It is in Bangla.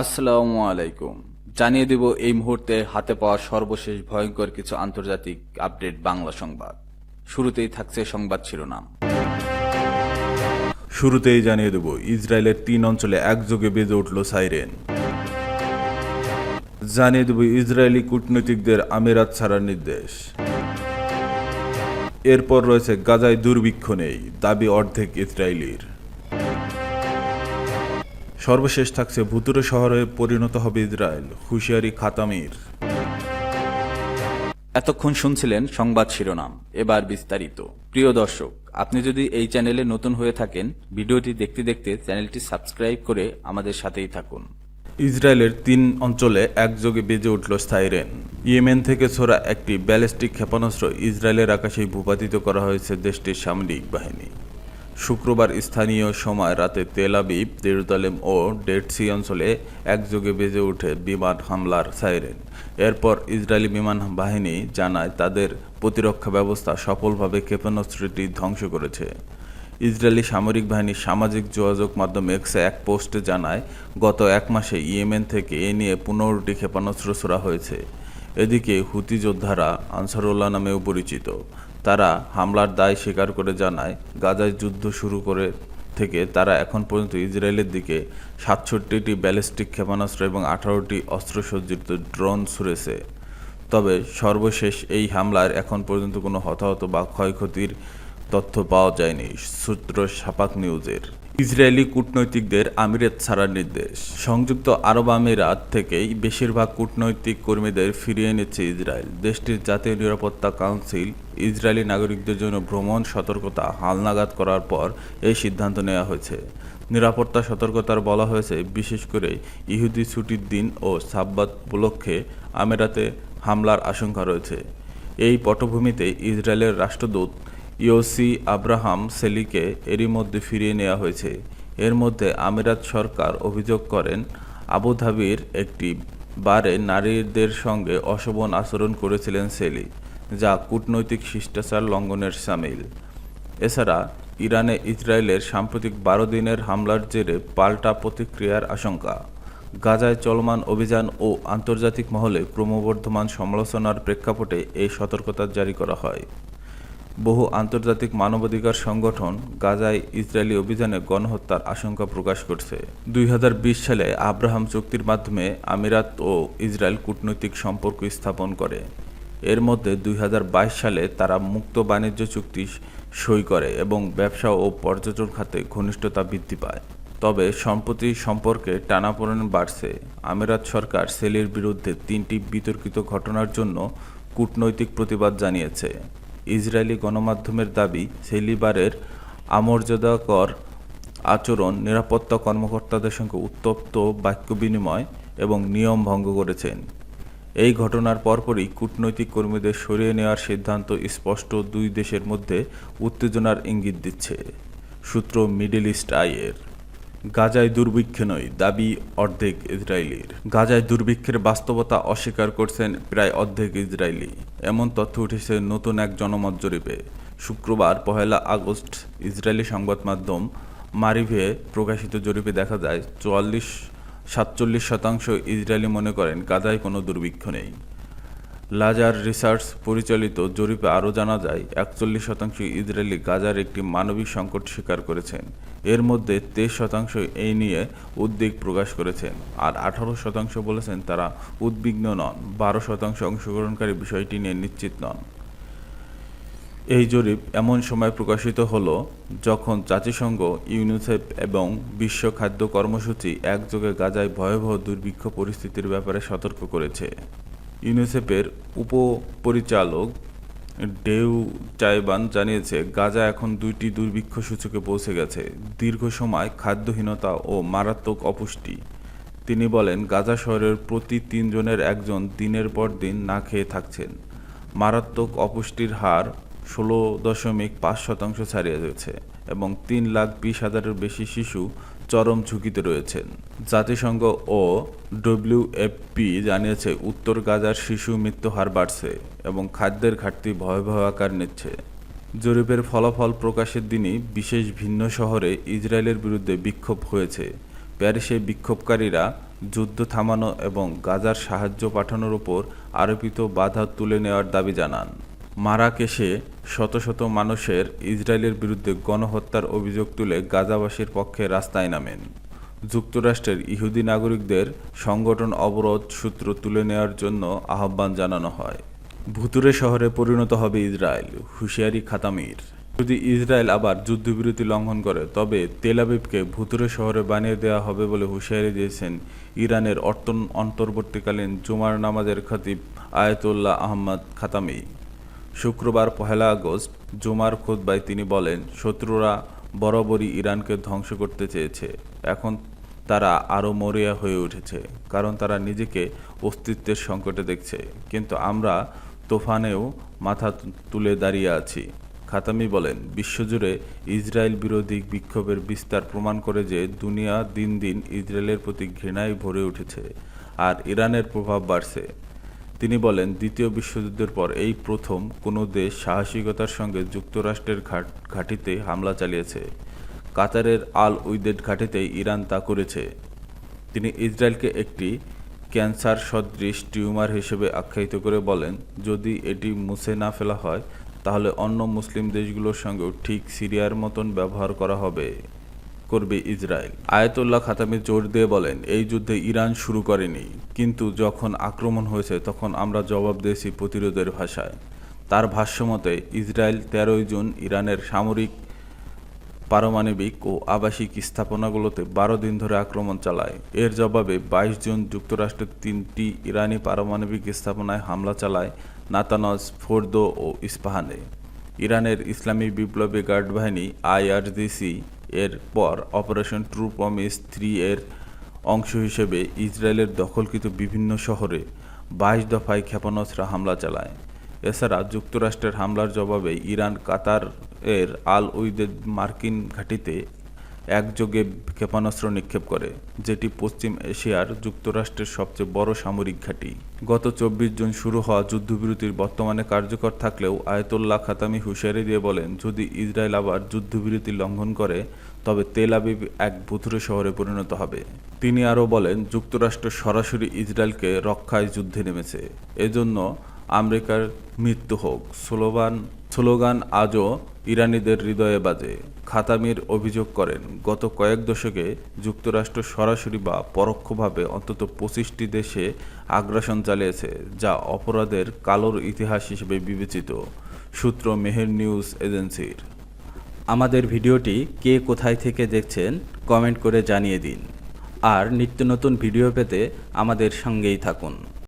আসসালামু আলাইকুম। জানিয়ে দেব এই মুহূর্তে হাতে পাওয়া সর্বশেষ ভয়ঙ্কর কিছু আন্তর্জাতিক আপডেট বাংলা সংবাদ। শুরুতেই থাকছে সংবাদ শিরোনাম। শুরুতেই জানিয়ে দেব, ইসরায়েলের তিন অঞ্চলে একযোগে বেজে উঠল সাইরেন। জানিয়ে দেব, ইসরায়েলি কূটনীতিকদের আমিরাত ছাড়ার নির্দেশ। এরপর রয়েছে গাজায় দুর্ভিক্ষ নেই, দাবি অর্ধেক ইসরায়েলির। সর্বশেষ থাকছে ভুতুরে শহরে পরিণত হবে ইসরায়েল হুঁশিয়ারি খাতামির। এতক্ষণ শুনছিলেন সংবাদ শিরোনাম এবার বিস্তারিত। প্রিয় দর্শক আপনি যদি এই চ্যানেলে নতুন হয়ে থাকেন ভিডিওটি দেখতে দেখতে চ্যানেলটি সাবস্ক্রাইব করে আমাদের সাথেই থাকুন। ইসরায়েলের তিন অঞ্চলে একযোগে বেজে উঠল সাইরেন ইয়েমেন থেকে ছোড়া একটি ব্যালিস্টিক ক্ষেপণাস্ত্র ইসরায়েলের আকাশে ভূপাতিত করা হয়েছে দেশটির সামরিক বাহিনী। শুক্রবার স্থানীয় সময় রাতে তেল আবিব জেরুজালেম ও ডেড সি অঞ্চলে একযোগে বেজে ওঠে বিমান হামলার সাইরেন। এরপর ইসরায়েলি বিমান বাহিনী জানায় তাদের প্রতিরক্ষা ব্যবস্থা সফলভাবে ক্ষেপণাস্ত্রটি ধ্বংস করেছে। ইসরায়েলি সামরিক বাহিনী সামাজিক যোগাযোগ মাধ্যম এক্সে এক পোস্টে জানায়, গত এক মাসে ইয়েমেন থেকে এ নিয়ে পনেরোটি ক্ষেপণাস্ত্র ছোড়া হয়েছে। এদিকে হুতি যোদ্ধারা আনসারুল্লাহ নামেও পরিচিত। তারা হামলার দায় স্বীকার করে জানায়, গাজায় যুদ্ধ শুরু করে থেকে তারা এখন পর্যন্ত ইসরায়েলের দিকে সাতষট্টিটি ব্যালিস্টিক ক্ষেপণাস্ত্র এবং আঠারোটি অস্ত্রসজ্জিত ড্রোন ছুড়েছে। তবে সর্বশেষ এই হামলার এখন পর্যন্ত কোনো হতাহত বা ক্ষয়ক্ষতির তথ্য পাওয়া যায়নি, সূত্র সাপাক নিউজের। ইসরায়েলি কূটনৈতিকদের আমিরাত ছাড়ার নির্দেশ। সংযুক্ত আরব আমিরাত থেকেই বেশিরভাগ কূটনৈতিক কর্মীদের ফিরিয়ে নিচ্ছে ইসরায়েল। দেশটির জাতীয় নিরাপত্তা কাউন্সিল ইসরায়েলি নাগরিকদের জন্য ভ্রমণ, সতর্কতা, হালনাগাদ করার পর এই সিদ্ধান্ত নেওয়া হয়েছে। নিরাপত্তা সতর্কতার বলা হয়েছে, বিশেষ করে ইহুদি ছুটির দিন ও সাব্বাত উপলক্ষে আমিরাতে হামলার আশঙ্কা রয়েছে। এই পটভূমিতে ইসরায়েলের রাষ্ট্রদূত ইওসি আব্রাহাম সেলিকে এরই মধ্যে ফিরিয়ে নেওয়া হয়েছে। এর মধ্যে আমিরাত সরকার অভিযোগ করেন, আবুধাবির একটি বারে নারীদের সঙ্গে অশোভন আচরণ করেছিলেন সেলি, যা কূটনৈতিক শিষ্টাচার লঙ্ঘনের সামিল। এছাড়া, ইরানে ইসরায়েলের সাম্প্রতিক বারো দিনের হামলার জেরে পাল্টা প্রতিক্রিয়ার আশঙ্কা। গাজায় চলমান অভিযান ও আন্তর্জাতিক মহলে ক্রমবর্ধমান সমালোচনার প্রেক্ষাপটে এই সতর্কতা জারি করা হয়। বহু আন্তর্জাতিক মানবাধিকার সংগঠন গাজায় ইসরায়েলি অভিযানে গণহত্যার আশঙ্কা প্রকাশ করছে। দুই হাজার বিশ সালে আব্রাহাম চুক্তির মাধ্যমে আমিরাত ও ইসরায়েল কূটনৈতিক সম্পর্ক স্থাপন করে। এর মধ্যে দুই হাজার বাইশ সালে তারা মুক্ত বাণিজ্য চুক্তি সই করে এবং ব্যবসা ও পর্যটন খাতে ঘনিষ্ঠতা বৃদ্ধি পায়। তবে সম্প্রতি সম্পর্কে টানাপোড়েন বাড়ছে। আমিরাত সরকার সেলের বিরুদ্ধে তিনটি বিতর্কিত ঘটনার জন্য কূটনৈতিক প্রতিবাদ জানিয়েছে। ইসরায়েলি গণমাধ্যমের দাবি সেলিবারের আমর্যাদাকর আচরণ নিরাপত্তা কর্মকর্তাদের সঙ্গে উত্তপ্ত বাক্য বিনিময় এবং নিয়ম ভঙ্গ করেছেন। এই ঘটনার পরপরই কূটনৈতিক কর্মীদের সরিয়ে নেওয়ার সিদ্ধান্ত স্পষ্ট দুই দেশের মধ্যে উত্তেজনার ইঙ্গিত দিচ্ছে, সূত্র মিডল ইস্ট আইয়ের। গাজায় দুর্ভিক্ষ নয়, দাবি অর্ধেক ইসরায়েলির। গাজায় দুর্ভিক্ষের বাস্তবতা অস্বীকার করছেন প্রায় অর্ধেক ইসরায়েলি। এমন তথ্য উঠেছে নতুন এক জনমত জরিপে। শুক্রবার পহেলা আগস্ট ইসরায়েলি সংবাদ মাধ্যম মারিভে প্রকাশিত জরিপে দেখা যায়, চুয়াল্লিশ সাতচল্লিশ শতাংশ ইসরায়েলি মনে করেন গাজায় কোনো দুর্ভিক্ষ নেই। লাজার রিসার্চ পরিচালিত জরিপে আরও জানা যায়, একচল্লিশ শতাংশ ইসরায়েলি গাজার একটি মানবিক সংকট স্বীকার করেছেন। এর মধ্যে তেইশ শতাংশ এই নিয়ে উদ্বেগ প্রকাশ করেছেন আর আঠারো শতাংশ বলেছেন তারা উদ্বিগ্ন নন, বারো শতাংশ অংশগ্রহণকারী বিষয়টি নিয়ে নিশ্চিত নন। এই জরিপ এমন সময় প্রকাশিত হল যখন জাতিসংঘ, ইউনিসেফ এবং বিশ্ব খাদ্য কর্মসূচি একযোগে গাজায় ভয়াবহ দুর্ভিক্ষ পরিস্থিতির ব্যাপারে সতর্ক করেছে। ইউনিসেফের উপপরিচালক ডেউ চাইবান জানিয়েছে, গাজা এখন দুইটি দুর্ভিক্ষ সূচকে পৌঁছে গেছে। দীর্ঘ সময় খাদ্যহীনতা ও মারাত্মক অপুষ্টি। তিনি বলেন, গাজা শহরের প্রতি তিনজনের একজন দিনের পর দিন না খেয়ে থাকছেন। মারাত্মক অপুষ্টির হার ষোলো দশমিক পাঁচ শতাংশ ছাড়িয়ে গেছে এবং তিন লাখ বিশ হাজারের বেশি শিশু চরম ঝুঁকিতে রয়েছেন। জাতিসংঘ ও ডব্লিউএফপি জানিয়েছে, উত্তর গাজার শিশু মৃত্যু হার বাড়ছে এবং খাদ্যের ঘাটতি ভয়াবহ আকার নিচ্ছে। জরিপের ফলাফল প্রকাশের দিনই বিশেষ ভিন্ন শহরে ইসরায়েলের বিরুদ্ধে বিক্ষোভ হয়েছে। প্যারিসে বিক্ষোভকারীরা যুদ্ধ থামানো এবং গাজার সাহায্য পাঠানোর ওপর আরোপিত বাধা তুলে নেওয়ার দাবি জানান। মারাকেশে শত শত মানুষের ইসরায়েলের বিরুদ্ধে গণহত্যার অভিযোগ তুলে গাজাবাসীর পক্ষে রাস্তায় নামেন। যুক্তরাষ্ট্রের ইহুদি নাগরিকদের সংগঠন অবরোধ সূত্র তুলে নেওয়ার জন্য আহ্বান জানানো হয়। ভুতুরে শহরে পরিণত হবে ইসরায়েল, হুঁশিয়ারি খাতামির। যদি ইসরায়েল আবার যুদ্ধবিরতি লঙ্ঘন করে, তবে তেল আবিবকে ভুতুরে শহরে বানিয়ে দেওয়া হবে বলে হুঁশিয়ারি দিয়েছেন ইরানের অর্তন অন্তর্বর্তীকালীন জুমার নামাজের খতিব আয়াতুল্লাহ আহমদ খাতামি। শুক্রবার পহেলা আগস্ট জুমার খুতবায় তিনি বলেন, শত্রুরা বরাবরই ইরানকে ধ্বংস করতে চেয়েছে। এখন তারা আরও মরিয়া হয়ে উঠেছে, কারণ তারা নিজেকে অস্তিত্বের সংকটে দেখছে। কিন্তু আমরা তোফানেও মাথা তুলে দাঁড়িয়ে আছি। খাতামি বলেন, বিশ্বজুড়ে ইসরায়েল বিরোধী বিক্ষোভের বিস্তার প্রমাণ করে যে দুনিয়া দিন দিন ইসরায়েলের প্রতি ঘৃণায় ভরে উঠেছে, আর ইরানের প্রভাব বাড়ছে। তিনি বলেন, দ্বিতীয় বিশ্বযুদ্ধের পর এই প্রথম কোনো দেশ সাহসিকতার সঙ্গে যুক্তরাষ্ট্রের ঘাট, ঘাঁটিতে হামলা চালিয়েছে। কাতারের আল উইদেড ঘাঁটিতে ইরান তা করেছে। তিনি ইসরায়েলকে একটি ক্যান্সার সদৃশ টিউমার হিসেবে আখ্যায়িত করে বলেন, যদি এটি মুছে না ফেলা হয়, তাহলে অন্য মুসলিম দেশগুলোর সঙ্গেও ঠিক সিরিয়ার মতন ব্যবহার করা হবে। করবে ইসরায়েল। আয়াতুল্লাহ খাতামি জোর দিয়ে বলেন, এই যুদ্ধে ইরান শুরু করেনি, কিন্তু যখন আক্রমণ হয়েছে তখন আমরা জবাব দিয়েছি প্রতিরোধের ভাষায়। তার ভাষ্যমতে ইসরায়েল তেরোই জুন ইরানের সামরিক, পারমাণবিক ও আবাসিক স্থাপনাগুলোতে বারো দিন ধরে আক্রমণ চালায়। এর জবাবে বাইশ জুন যুক্তরাষ্ট্রের তিনটি ইরানি পারমাণবিক স্থাপনায় হামলা চালায় নাতানজ, ফোর্দো ও ইস্পাহানে। ইরানের ইসলামী বিপ্লবী গার্ড বাহিনী আইআরজিসি এর পর অপারেশন ট্রু প্রমিস থ্রি এর অংশ হিসেবে ইসরায়েলের দখলকৃত বিভিন্ন শহরে বাইশ দফায় ক্ষেপণাস্ত্র হামলা চালায়। এছাড়া যুক্তরাষ্ট্রের হামলার জবাবে ইরান, কাতার এর আল উইদের মার্কিন ঘাঁটিতে একযোগে ক্ষেপণাস্ত্র নিক্ষেপ করে, যেটি পশ্চিম এশিয়ার যুক্তরাষ্ট্রের সবচেয়ে বড় সামরিক ঘাঁটি। গত চব্বিশ জুন শুরু হওয়া যুদ্ধবিরতির বর্তমানে কার্যকর থাকলেও আয়তুল্লাহ খাতামি হুঁশিয়ারি দিয়ে বলেন, যদি ইসরায়েল আবার যুদ্ধবিরতি লঙ্ঘন করে, তবে তেল আবিব এক ভুতুরে শহরে পরিণত হবে। তিনি আরও বলেন, যুক্তরাষ্ট্র সরাসরি ইসরায়েলকে রক্ষায় যুদ্ধে নেমেছে। এজন্য আমেরিকার মৃত্যু হোক। স্লোগান স্লোগান আজও ইরানিদের হৃদয়ে বাজে। খাতামির অভিযোগ করেন, গত কয়েক দশকে যুক্তরাষ্ট্র সরাসরি বা পরোক্ষভাবে অন্তত পঁচিশটি দেশে আগ্রাসন চালিয়েছে, যা অপরাধের কালোর ইতিহাস হিসেবে বিবেচিত, সূত্র মেহের নিউজ এজেন্সির। আমাদের ভিডিওটি কে কোথায় থেকে দেখছেন, কমেন্ট করে জানিয়ে দিন। আর নিত্য নতুন ভিডিও পেতে আমাদের সঙ্গেই থাকুন।